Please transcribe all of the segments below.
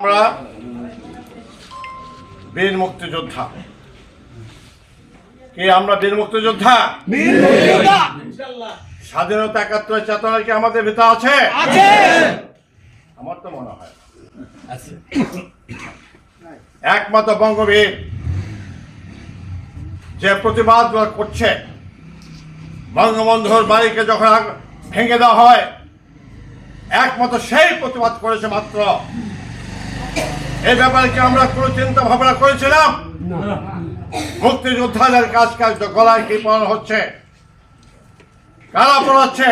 আমরা বীর মুক্তিযোদ্ধা। কি আমরা বীর মুক্তিযোদ্ধা? স্বাধীনতা একাত্তরের চেতনা কি আমাদের ভিতরে আছে? আমার তো মনে হয়। একমাত্র বঙ্গবীর যে প্রতিবাদ করছে বঙ্গবন্ধুর বাড়িকে যখন ভেঙে দেওয়া হয় একমাত্র সেই প্রতিবাদ করেছে মাত্র এই ব্যাপারে কি আমরা কোনো চিন্তা ভাবনা করেছিলাম? মুক্তিযোদ্ধাদের কাজ কাজ তো গলায় কি পড়ানো হচ্ছে? কারা পড়াচ্ছে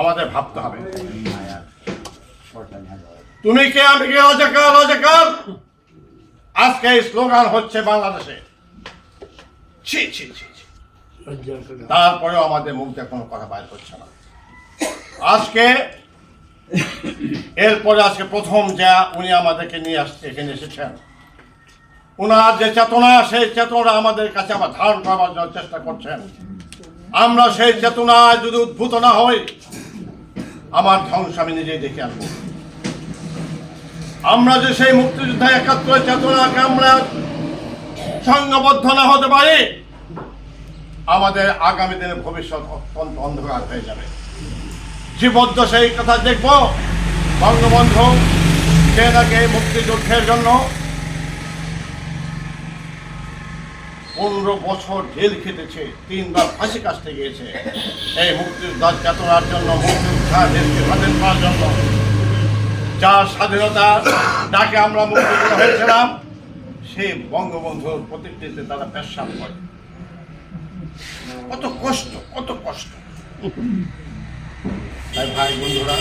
আমাদের ভাবতে হবে। তুমি কে? আমি কে? রাজাকার রাজাকার? আজকে এই স্লোগান হচ্ছে বাংলাদেশে। ছি ছি ছি। তারপরেও আমাদের মুখ দিয়ে কোনো কথা বাইর করছে না। আজকে এরপরে আজকে প্রথম যা উনি আমাদেরকে নিয়ে আসছে এখানে এসেছেন। ওনার যে চেতনা, সেই চেতনা আমাদের কাছে আবার ধারণ করবার জন্য চেষ্টা করছেন। আমরা সেই চেতনায় যদি উদ্ভূত না হই, আমার ধ্বংস আমি নিজেই দেখে আনব। আমরা যে সেই মুক্তিযোদ্ধা একাত্তর চেতনাকে আমরা সংঘবদ্ধ না হতে পারি, আমাদের আগামী দিনে ভবিষ্যৎ অত্যন্ত অন্ধকার হয়ে যাবে। জীবদ্দ সেই কথা দেখব। বঙ্গবন্ধু সে এই মুক্তিযুদ্ধের জন্য পনেরো বছর জেল খেটেছে, তিনবার ফাঁসি কাটতে গিয়েছে। এই মুক্তিযোদ্ধার চেতনার জন্য, মুক্তিযোদ্ধা দেশকে স্বাধীন করার জন্য যার স্বাধীনতা, যাকে আমরা মুক্তিযোদ্ধা হয়েছিলাম সেই বঙ্গবন্ধুর প্রতিকৃতিতে তারা পেশাব করে। কত কষ্ট কত কষ্ট। তাই ভাই, বন্ধুরা,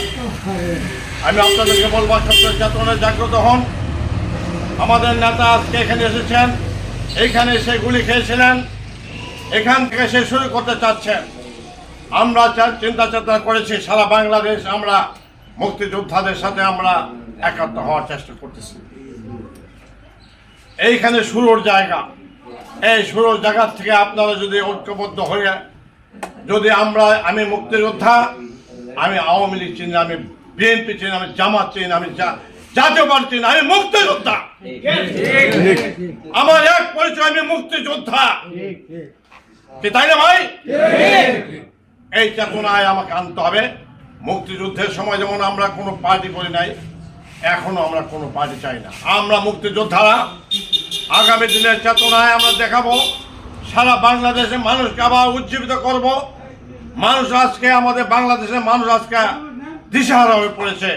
আমি আপনাদেরকে বলব সত্য চেতনায় জাগ্রত হন, আমাদের নেতা আজকে এখানে এসেছেন। এইখানে এসে গুলি খেয়েছিলেন। এখান থেকে সে শুরু করতে চাচ্ছেন। আমরা চিন্তা চেতনা করেছি, সারা বাংলাদেশ আমরা মুক্তিযোদ্ধাদের সাথে আমরা একাত্ম হওয়ার চেষ্টা করতেছি। এইখানে শুরুর জায়গা। এই শুরুর জায়গা থেকে আপনারা যদি ঐক্যবদ্ধ হয়ে, যদি আমরা, আমি মুক্তিযোদ্ধা আমি আওয়ামী লীগ চিনি, আমি বিএনপি চিনি, আমি জামাত চিনি, আমি জাতীয় পার্টি চিনি, আমি মুক্তিযোদ্ধা। আমার এক পরিচয়, আমি মুক্তিযোদ্ধা। তাই না ভাই? এই চেতনায় আমাকে আনতে হবে। মুক্তিযুদ্ধের সময় যেমন আমরা কোনো পার্টি করি নাই, এখনও আমরা কোনো পার্টি চাই না। আমরা মুক্তিযোদ্ধারা। আগামী দিনের চেতনায় আমরা দেখাবো, সারা বাংলাদেশের মানুষকে আবার উজ্জীবিত করব। মানুষ আজকে আমাদের বাংলাদেশের মানুষ আজকে দিশাহারা হয়ে পড়েছে।